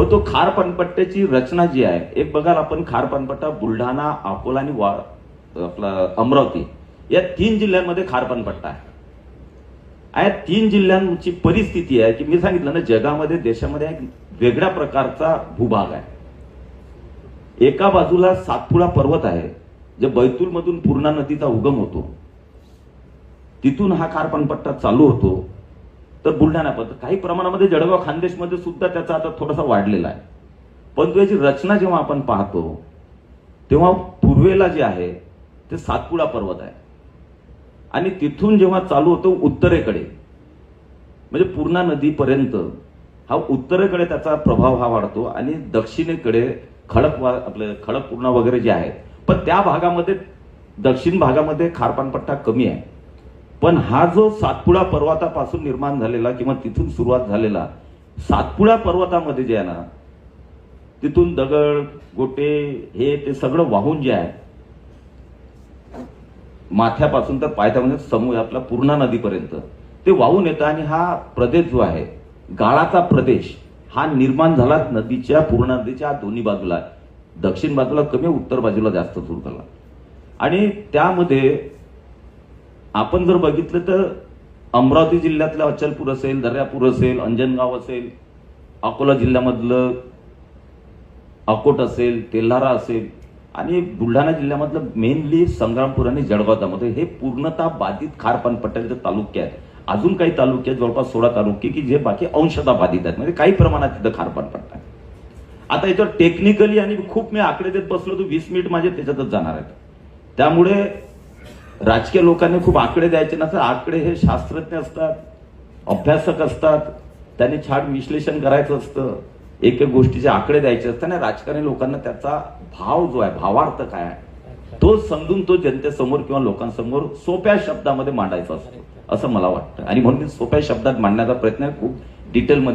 हो तो खार पानपट्ट्याची रचना जी आहे एक बघाल आपण खार पानपट्टा बुलढाणा अकोला आणि वा आपला अमरावती या तीन जिल्ह्यांमध्ये खार पानपट्टा आहे. या तीन जिल्ह्यांची परिस्थिती आहे की मी सांगितलं ना जगामध्ये देशामध्ये एक वेगळ्या प्रकारचा भूभाग आहे. एका बाजूला सातपुडा पर्वत आहे जे बैतूलमधून पूर्णा नदीचा उगम होतो. तिथून हा खार पानपट्टा चालू होतो. तर बुलढाण्यापर्यंत काही प्रमाणामध्ये जळगाव खानदेशमध्ये सुद्धा त्याचा आता थोडासा वाढलेला आहे. परंतु याची रचना जेव्हा आपण पाहतो तेव्हा पूर्वेला जे आहे ते सातपुडा पर्वत आहे. आणि तिथून जेव्हा चालू होतो उत्तरेकडे म्हणजे पूर्णा नदीपर्यंत हा उत्तरेकडे त्याचा प्रभाव हा वाढतो आणि दक्षिणेकडे खडक वा- आपले खडक पूर्णा वगैरे जे आहेत पण त्या भागामध्ये दक्षिण भागामध्ये खारपानपट्टा कमी आहे. पण हा जो सातपुडा पर्वतापासून निर्माण झालेला किंवा तिथून सुरुवात झालेला सातपुडा पर्वतामध्ये जे आहे ना तिथून दगड गोटे हे ते सगळं वाहून जे आहे माथ्यापासून तर पायथ्यामध्ये समूह आपला पूर्णा नदीपर्यंत ते वाहून येतं आणि हा प्रदेश जो आहे गाळाचा प्रदेश हा निर्माण झाला नदीच्या पूर्णा नदीच्या दोन्ही बाजूला. दक्षिण बाजूला कमी उत्तर बाजूला जास्त सुरू झाला. आणि त्यामध्ये आपण जर बघितलं तर अमरावती जिल्ह्यातलं अचलपूर असेल दर्यापूर असेल अंजनगाव असेल अकोला जिल्ह्यामधलं अकोट असेल तेल्हारा असेल आणि बुलढाणा जिल्ह्यामधलं मेनली संग्रामपूर आणि जळगाव तालुका हे पूर्णतः बाधित खारपानपट्ट्याचे तालुके आहेत अजून काही तालुके आहेत जवळपास सोळा तालुके की जे बाकी अंशतः बाधित आहेत. म्हणजे काही प्रमाणात तिथं खारपानपट्टा आहे आता याच्यावर टेक्निकली आणि खूप मी आकडे देत बसलो तर वीस मिनिट माझे त्याच्यातच जाणार आहेत. त्यामुळे राजकीय लोकांनी खूप आकडे द्यायचे नसतात. आकडे हे शास्त्रज्ञ असतात अभ्यासक असतात. त्यांनी छान विश्लेषण करायचं असतं. एक एक गोष्टीचे आकडे द्यायचे असतात आणि राजकारणी लोकांना त्याचा भाव जो आहे भावार्थ काय आहे तो समजून तो जनतेसमोर किंवा लोकांसमोर सोप्या शब्दामध्ये मांडायचा असतो. असं मला वाटतं. आणि म्हणून मी सोप्या शब्दात मांडण्याचा प्रयत्न खूप डिटेलमध्ये